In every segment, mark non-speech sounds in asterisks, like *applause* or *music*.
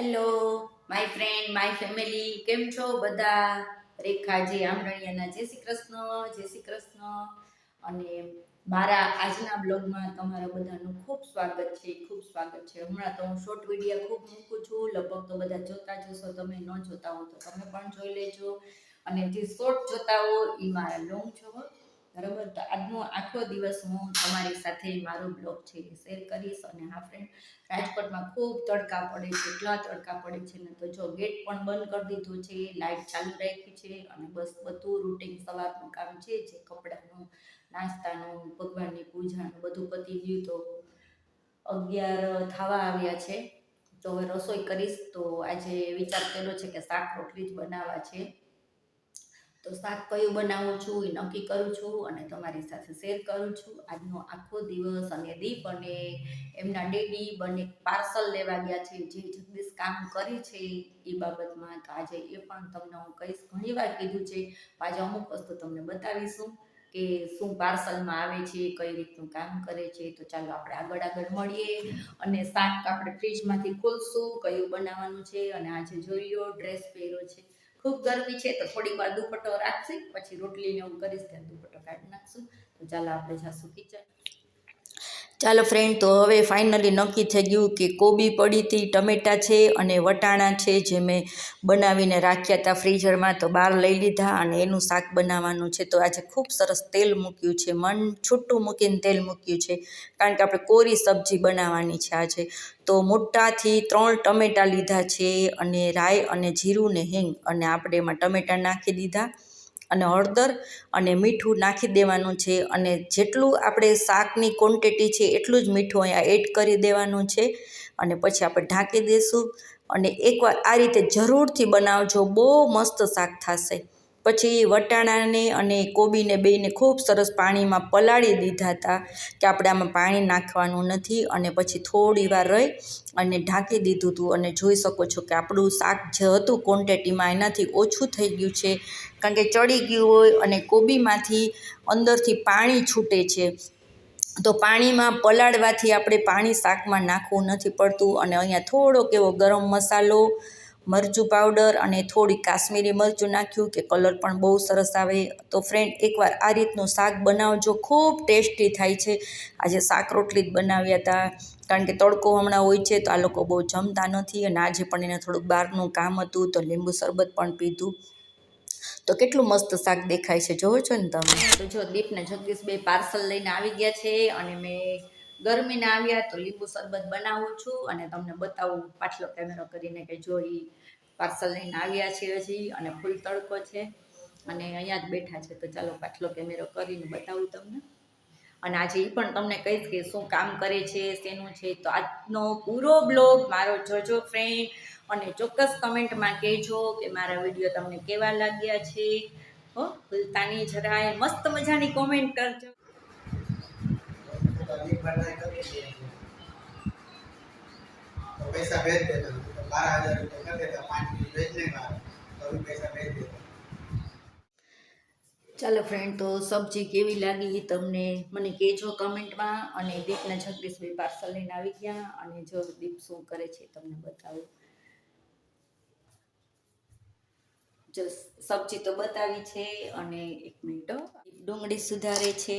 Hello my friend my family કેમ છો બધા? રેખાજી આમરણિયાના, જય શ્રી કૃષ્ણ, જય શ્રી કૃષ્ણ. અને મારા આજના બ્લોગમાં તમારા બધાનું ખૂબ સ્વાગત છે, ખૂબ સ્વાગત છે. હમણાં તો હું શોર્ટ વીડિયો ખૂબ મૂકું છું. લગભગ તો બધા જોતા જશો તમે ન જોતા હો તો તમે પણ જોઈ લેજો. અને જે શોર્ટ જોતા હો એ મારા લોંગ જોવો બરાબર? તો આજનો આખો દિવસ હું તમારી સાથે મારો બ્લોગ છે એ શેર કરીશ અને હા ફ્રેન્ડ રાજકોટમાં ખૂબ તડકા પડે છે, એટલા તડકા પડે છે ને તો જો ગેટ પણ બંધ કરી દીધું છે લાઇટ ચાલુ રાખી છે અને બસ બધું રૂટિન સવારનું કામ છે, જે કપડાનું, નાસ્તાનું, ભગવાનની પૂજાનું બધું પતી ગયું તો અગિયાર થવા આવ્યા છે. તો હવે રસોઈ કરીશ તો આજે વિચાર કર્યો છે કે શાક રોટલી જ બનાવવા છે. તો શાક કયું બનાવું છું એ નક્કી કરું છું અને તમારી સાથે શેર કરું છું. આજનો આખો દિવસ અને દીપ અને એમના ડેડી બંને પાર્સલ લેવા ગયા છે, જે જગદીશ કામ કરે છે એ બાબતમાં તો આજે એ પણ તમને હું કહીશ. ઘણી વાર કીધું છે આજે અમુક વસ્તુ તમને બતાવીશું કે શું પાર્સલમાં આવે છે, કઈ રીતનું કામ કરે છે. તો ચાલો આપણે આગળ આગળ મળીએ અને શાક આપણે ફ્રીજમાંથી ખોલશું, કયું બનાવવાનું છે અને આજે જોઈ લો, ડ્રેસ પહેર્યો છે. ખૂબ ગરમી છે તો થોડીક વાર દુપટ્ટો રાખશે, પછી રોટલીને એવું કરીશ ત્યાં દુપટ્ટો કાઢી નાખશું. તો ચાલો આપણે જાશું કિચન ચાલો ફ્રેન્ડ તો હવે ફાઇનલી નક્કી થઈ ગયું કે કોબી પડી હતી, ટમેટાં છે અને વટાણા છે જે મેં બનાવીને રાખ્યા હતા ફ્રીઝરમાં તો બહાર લઈ લીધા અને એનું શાક બનાવવાનું છે. તો આજે ખૂબ સરસ તેલ મૂક્યું છે, મન છૂટું મૂકીને તેલ મૂક્યું છે, કારણ કે આપણે કોરી સબ્જી બનાવવાની છે આજે. તો મોટાથી ત્રણ ટમેટાં લીધા છે અને રાઈ અને જીરું ને હિંગ, અને આપણે એમાં ટમેટાં નાખી દીધા. અને હળદર અને મીઠું નાખી દેવાનું છે. અને જેટલું આપણે શાકની ક્વોન્ટિટી છે એટલું જ મીઠું અહીંયા એડ કરી દેવાનું છે. અને પછી આપણે ઢાંકી દઈશું અને એકવાર આ રીતે જરૂરથી બનાવજો. બહુ મસ્ત શાક થશે. પછી વટાણાને અને કોબીને બેયને ખૂબ સરસ પાણીમાં પલાળી દીધા હતા કે આપણે આમાં પાણી નાખવાનું નથી અને પછી થોડી વાર રહી અને ઢાંકી દીધું હતું. અને જોઈ શકો છો કે આપણું શાક જે હતું ક્વોન્ટિટીમાં એનાથી ઓછું થઈ ગયું છે. કારણ કે ચડી ગયું હોય અને કોબીમાંથી અંદરથી પાણી છૂટે છે. તો પાણીમાં પલાળવાથી આપણે પાણી શાકમાં નાખવું નથી પડતું અને અહીંયા થોડોક એવો ગરમ મસાલો મરચું પાવડર અને થોડી કાશ્મીરી મરચું નાખ્યું કે કલર પણ બહુ સરસ આવે. તો ફ્રેન્ડ એકવાર આ રીતનું શાક બનાવજો. ખૂબ ટેસ્ટી થાય છે. આજે શાક રોટલી જ બનાવ્યા હતા. કારણ કે તડકો હમણાં હોય છે, તો આ લોકો બહુ જમતા નથી અને આજે પણ એને થોડુંક બહારનું કામ હતું, તો લીંબુ શરબત પણ પીધું. તો કેટલું મસ્ત શાક દેખાય છે. જોવો છો ને તમે? તો જો દીપને જગદીશ બે પાર્સલ લઈને આવી ગયા છે અને મેં ગરમીના આવ્યા તો લીંબુ શરબત બનાવું છું અને તમને બતાવું, પાછલો કેમેરો કરીને કે જો એ પાર્સલ લઈને આવ્યા છે હજી અને ફૂલ તડકો છે અને અહીંયા જ બેઠા છે. તો ચાલો પાછલો કેમેરો કરીને બતાવું તમને. અને આજે એ પણ તમને કહીશ કે શું કામ કરે છે, શેનું છે. તો આજનો પૂરો બ્લોગ મારો જોજો ફ્રેન્ડ અને ચોક્કસ કમેન્ટમાં કહેજો કે મારા વીડિયો તમને કેવા લાગ્યા છે. હો ભૂલતાની જરાય. મસ્ત મજાની કોમેન્ટ કરજો. પૈસા ભેજ દેતા બાર હજાર રૂપિયા કરી દેતા પાંચ મિનિટ ભેજ નહીં મારે તો પૈસા ભેજ દેતા ચાલો ફ્રેન્ડ તો સબ્જી કેવી લાગી તમને મને કહેજો કમેન્ટમાં અને દીપના જગદીશભાઈ પાર્સલ લઈને આવી ગયા અને જો દીપ શું કરે છે તમને બતાવું. જો સબ્જી તો બતાવી છે અને એક મિનિટ. ડુંગળી સુધારે છે.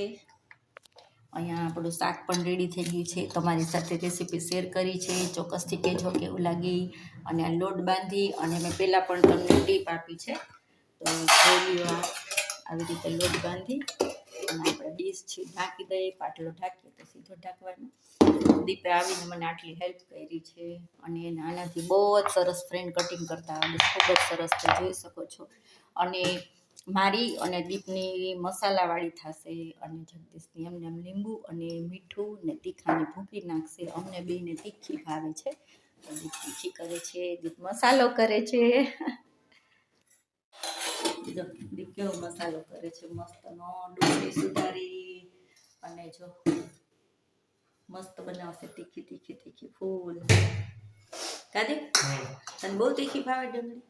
અહીંયા આપણું શાક પણ રેડી થઈ ગયું છે. તમારી સાથે રેસીપી શેર કરી છે. ચોક્કસથી કહેજો કેવું લાગી અને આ લોટ બાંધી અને મેં પહેલાં પણ તમને ટીપ આપી છે. તો આવી રીતે લોટ બાંધી અને આપણે ડીશ છે ઢાંકી દઈએ પાટલો ઢાંકીએ તો સીધો ઢાંકવાનો. દીપે આવીને મને આટલી હેલ્પ કરી છે અને આનાથી બહુ જ સરસ ફ્રેન્ડ કટિંગ કરતા આવડે ખૂબ જ સરસ જોઈ શકો છો. અને મારી અને દીપની મસાલાવાળી થશે અને જગદીશની એમને એમ લીંબુ અને મીઠું ને તીખાને ભૂકી નાખશે. અમને બેને તીખી ભાવે છે. દીપ તીખી કરે છે દીપ મસાલો કરે છે. દીપ કેવો મસાલો કરે છે મસ્તનો ડુંગળી સુધારી અને જો મસ્ત બનાવશે તીખી તીખી તીખી ફૂલ. કાદી તને બહુ તીખી ભાવે ડુંગળી?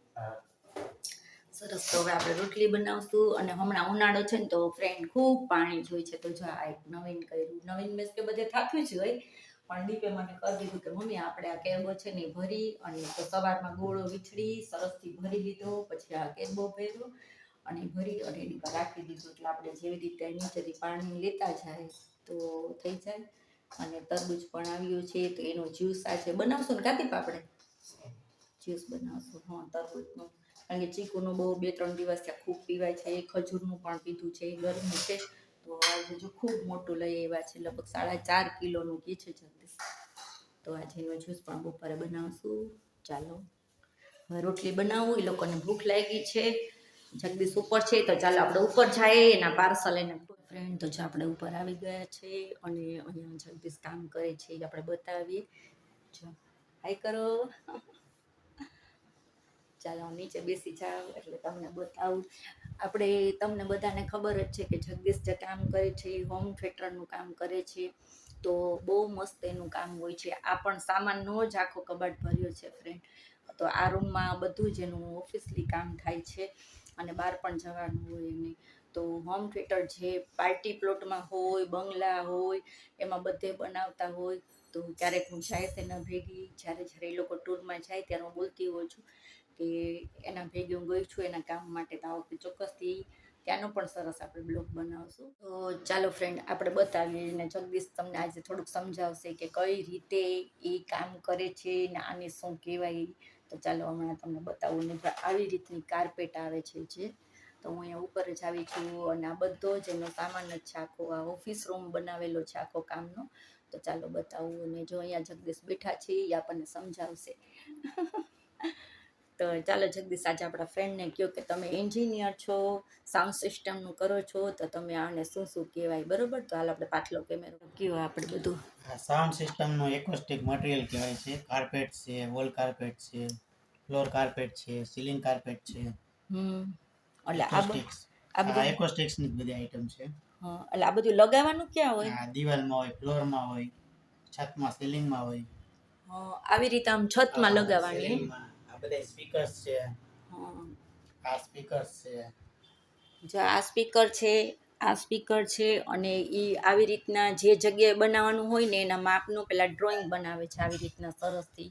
સરસ. તો હવે આપણે રોટલી બનાવશું અને હમણાં ઉનાળો છે ને તો ફ્રેન્ડ ખૂબ પાણી જોઈએ છે તો જો આ એક નવીન કર્યું. નવીન મેસ કે બધે થાક્યું જ હોય. પણ દીપે મને કરી દીધું કે મમ્મી, આપણે આ કેબો છે ને ભરી અને તો સવારમાં ગોળો વીછળી સરસથી ભરી લીધો, પછી આ કેબો ભર્યો અને ભરી અને એની પર રાખી દીધું. એટલે આપણે જેવી રીતે નીચેથી પાણી લેતા જાય તો થઈ જાય. અને તરબૂચ પણ આવ્યું છે. તો એનો જ્યુસ આજે બનાવશું ને કાતી આપણે? જ્યુસ બનાવશું. હા તરબૂચનું કારણ કે ચીકુનું બહુ બે ત્રણ દિવસ ત્યાં ખૂબ પીવાય છે. એ ખજૂરનું પણ પીધું છે. એ ગરમી છે. તો આજે જો ખૂબ મોટું લઈ આવ્યા છે. લગભગ સાડા ચાર કિલોનું કે છે જગદીશ. તો આજે એનો જ્યુસ પણ બપોરે બનાવશું. ચાલો. હવે રોટલી બનાવું. એ લોકોને ભૂખ લાગી છે. જગદીશ ઉપર છે. તો ચાલો આપણે ઉપર જઈએ. એના પાર્સલ એને ફ્રેન્ડ તો જો આપણે ઉપર આવી ગયા છે અને અહીંયા જગદીશ કામ કરે છે. એ આપણે બતાવીએ. જો. હાય કરો ચાલો નીચે બેસી જાઉં એટલે તમને બતાવું. આપણે તમને બધાને ખબર જ છે કે જગદીશ જે કામ કરે છે એ હોમ થિયેટરનું કામ કરે છે. તો બહુ મસ્ત એનું કામ હોય છે. આ પણ સામાનનો જ આખો કબાટ ભર્યો છે ફ્રેન્ડ તો આ રૂમમાં બધું જ એનું ઓફિસલી કામ થાય છે અને બહાર પણ જવાનું હોય એને. તો હોમ થિયેટર જે પાર્ટી પ્લોટમાં હોય, બંગલા હોય, એમાં બધે બનાવતા હોય. તો ક્યારેક હું જાય તેના ભેગી, જ્યારે જ્યારે એ લોકો ટૂરમાં જાય ત્યારે હું બોલતી હોઉં છું. કે એના ભેગી હું ગઈ છું, એના કામ માટે તો આ ચોક્કસથી ત્યાંનો પણ સરસ આપણે બ્લોગ બનાવશું. તો ચાલો ફ્રેન્ડ આપણે બતાવીએ અને જગદીશ તમને આજે થોડુંક સમજાવશે કે કઈ રીતે એ કામ કરે છે ને આને શું કહેવાય. તો ચાલો હમણાં તમને બતાવું ને આવી રીતની કાર્પેટ આવે છે જે, તો હું અહીંયા ઉપર જ આવી છું અને આ બધો જ એનો સામાન જ છે, આખો આ ઓફિસ રૂમ બનાવેલો છે આખો કામનો. તો ચાલો બતાવું અને જો અહીંયા જગદીશ બેઠા છે એ આપણને સમજાવશે. *laughs* તો ચાલો જગદીશ આજે આપણા ફ્રેન્ડને કહો કે તમે એન્જિનિયર છો સાઉન્ડ સિસ્ટમનું કરો છો તો તમે આને શું શું કહેવાય બરોબર? તો હાલ આપણે પાછલો કેમેરો કયો આપણે બધું? સાઉન્ડ સિસ્ટમનો એકોસ્ટિક મટીરિયલ કહેવાય છે. કાર્પેટ છે વોલ કાર્પેટ છે ફ્લોર કાર્પેટ છે સીલિંગ કાર્પેટ છે. હમ. એટલે આ આ બધું એકોસ્ટિક્સની બધી આઈટમ છે. હા, એટલે આ બધું લગાવવાનું ક્યાં હોય? દિવાલમાં હોય ફ્લોરમાં હોય છતમાં સીલિંગમાં હોય. આવી રીતે આમ છતમાં લગાવવાની બધા સ્પીકર્સ છે. આ સ્પીકર્સ છે. જો આ સ્પીકર છે આ સ્પીકર છે અને એ આવી રીતના જે જગ્યાએ બનાવવાનું હોય ને એના માપનું પેલા ડ્રોઈંગ બનાવે છે આવી રીતના સરસથી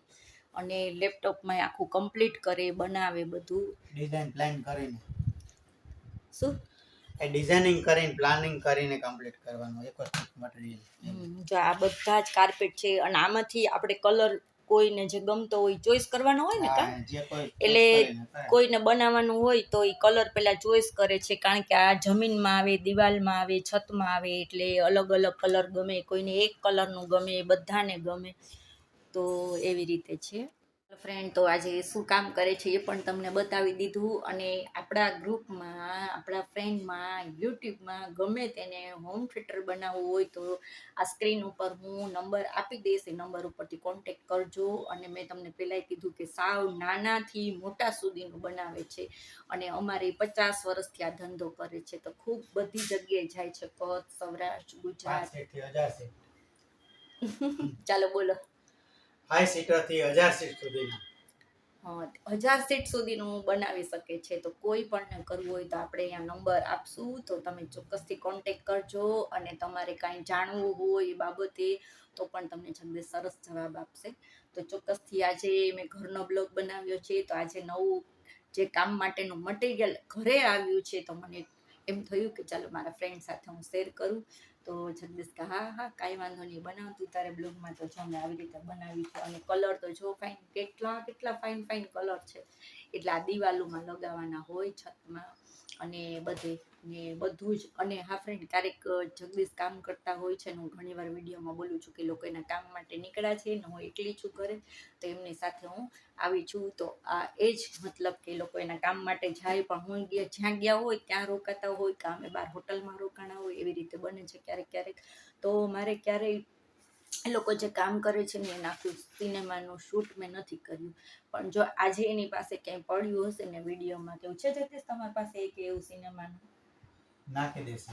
અને લેપટોપમાં આખું કમ્પ્લીટ કરે બનાવે બધું. ડિઝાઇન પ્લાન કરીને. શું? એ ડિઝાઇનિંગ કરીને પ્લાનિંગ કરીને કમ્પ્લીટ કરવાનું એકોસ્ટિક મટીરિયલ હમ, જો આ બધા જ કાર્પેટ છે અને આમાંથી આપણે કલર કોઈને જે ગમતો હોય ચોઈસ કરવાનો હોય ને કા? એટલે કોઈને બનાવવાનું હોય તો એ કલર પહેલાં ચોઈસ કરે છે કારણ કે આ જમીનમાં આવે દિવાલમાં આવે છતમાં આવે એટલે અલગ અલગ કલર ગમે કોઈને એક કલરનું ગમે બધાને ગમે. તો એવી રીતે છે. ફ્રેન્ડ તો આજે શું કામ કરે છે એ પણ તમને બતાવી દીધું અને આપણા ગ્રુપમાં આપણા ફ્રેન્ડમાં યુટ્યુબમાં ગમે તેને હોમ થિયેટર બનાવવું હોય તો આ સ્ક્રીન ઉપર હું નંબર આપી દઈશ એ નંબર ઉપરથી કોન્ટેક કરજો અને મેં તમને પહેલાંય કીધું કે સાવ નાનાથી મોટા સુધીનું બનાવે છે અને અમારે પચાસ વર્ષથી આ ધંધો કરે છે. તો ખૂબ બધી જગ્યાએ જાય છે. કચ્છ સૌરાષ્ટ્ર ગુજરાત. ચાલો બોલો. ફાઈવ સીટરથી હજાર સીટ સુધીના. હજાર સીટ સુધીનું બનાવી શકે છે, તો કોઈ પણ કરવું હોય તો આપણે અહીંયા નંબર આપશું, તો તમે ચોક્કસથી કોન્ટેક કરજો અને તમારે કાંઈ જાણવું હોય એ બાબતે તો પણ તમને જગદીશ સરસ જવાબ આપશે. તો ચોક્કસથી આજે મેં ઘરનો બ્લોગ બનાવ્યો છે, તો આજે નવું જે કામ માટેનું મટીરિયલ ઘરે આવ્યું છે, તો મને એમ થયું કે ચાલો મારા ફ્રેન્ડ સાથે હું શેર કરું. તો જગદીશ કે હા હા, કાંઈ વાંધો નહીં બનાવતી તારે બ્લોગમાં તો જો આવી રીતે બનાવી છે. અને કલર તો જો ફાઇન કેટલા કેટલા ફાઇન ફાઇન કલર છે. એટલે આ દિવાલોમાં લગાવવાના હોય, છતમાં. અને બધે, ને બધું જ. અને હા ફ્રેન્ડ ક્યારેક જગદીશ કામ કરતા હોય છે અને હું ઘણીવાર વિડીયોમાં બોલું છું કે લોકો એના કામ માટે નીકળ્યા છે ને હું એકલી છું ઘરે, તો એમની સાથે હું આવી છું. તો આ એ જ મતલબ કે લોકો એના કામ માટે જાય, પણ હું ગયા, જ્યાં ગયા હોય ત્યાં રોકાતા હોય કામે બહાર હોટલમાં રોકાણા હોય, એવી રીતે બને છે ક્યારેક ક્યારેક. તો મારે ક્યારેય એ લોકો જે કામ કરે છે ને એના આખું સિનેમાનું શૂટ મેં નથી કર્યું. પણ જો આજે એની પાસે ક્યાંય પડ્યું હશે ને વિડીયોમાં કેવું છે જગદીશ તમારી પાસે એક એવું સિનેમાનું? નાખી દેશે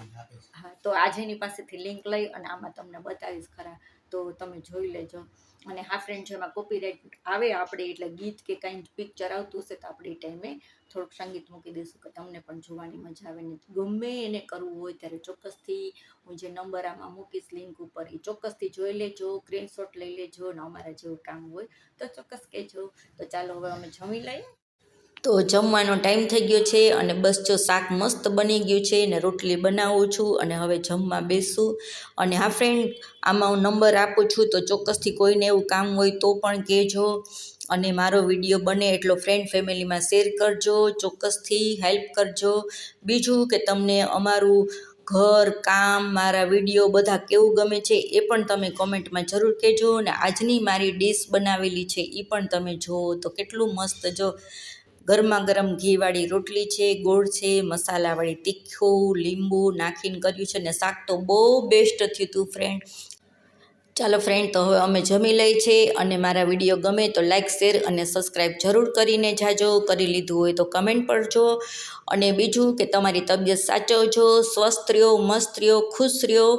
હા તો આજે એની પાસેથી લિંક લઈ અને આમાં તમને બતાવીશ ખરા. તો તમે જોઈ લેજો. અને હા ફ્રેન્ડ જેમાં કોપીરાઇટ આવે આપણે એટલે ગીત કે કાંઈ પિક્ચર આવતું હશે તો આપણે એ ટાઈમે થોડુંક સંગીત મૂકી દઈશું, કે તમને પણ જોવાની મજા આવે ને ગમે એને કરવું હોય ત્યારે ચોક્કસથી હું જે નંબર આમાં મૂકીશ લિંક ઉપર, એ ચોક્કસથી જોઈ લેજો સ્ક્રીનશોટ લઈ લેજો ને અમારા જેવું કામ હોય તો ચોક્કસ કહેજો. તો ચાલો હવે અમે જમી લઈએ. તો જમવાનો ટાઈમ થઈ ગયો છે અને બસ જો શાક મસ્ત બની ગયું છે ને રોટલી બનાવું છું અને હવે જમવા બેસું. અને હા ફ્રેન્ડ આમાં હું નંબર આપું છું તો ચોક્કસથી કોઈને એવું કામ હોય તો પણ કહેજો અને મારો વીડિયો બને એટલો ફ્રેન્ડ ફેમિલીમાં શેર કરજો, ચોક્કસથી હેલ્પ કરજો. બીજું કે તમને અમારું ઘર, કામ, મારા વીડિયો બધા કેવું ગમે છે એ પણ તમે કોમેન્ટમાં જરૂર કહેજો અને આજની મારી ડીશ બનાવેલી છે એ પણ તમે જુઓ તો કેટલું મસ્ત જો ગરમા ગરમ ઘીવાળી રોટલી છે, ગોળ છે, મસાલાવાળી તીખું, લીંબુ નાખીને કર્યું છે ને શાક તો બહુ બેસ્ટ થયું હતું ફ્રેન્ડ ચાલો ફ્રેન્ડ તો હવે અમે જમી લઈ છે અને મારા વીડિયો ગમે તો લાઇક શેર અને સબસ્ક્રાઈબ જરૂર કરીને જાજો. કરી લીધું હોય તો કમેન્ટ કરજો અને બીજું કે તમારી તબિયત સાચવજો સ્વસ્થ રહ્યો, મસ્ત રહ્યો, ખુશ રહ્યો?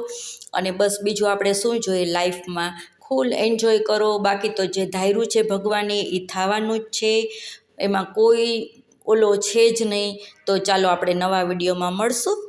અને બસ બીજું આપણે શું જોઈએ લાઈફમાં ફૂલ એન્જોય કરો. બાકી તો જે ધાર્યું છે ભગવાને એ થવાનું જ છે. એમાં કોઈ ઓલો છે જ નહીં. તો ચાલો આપણે નવા વિડીયોમાં મળશું.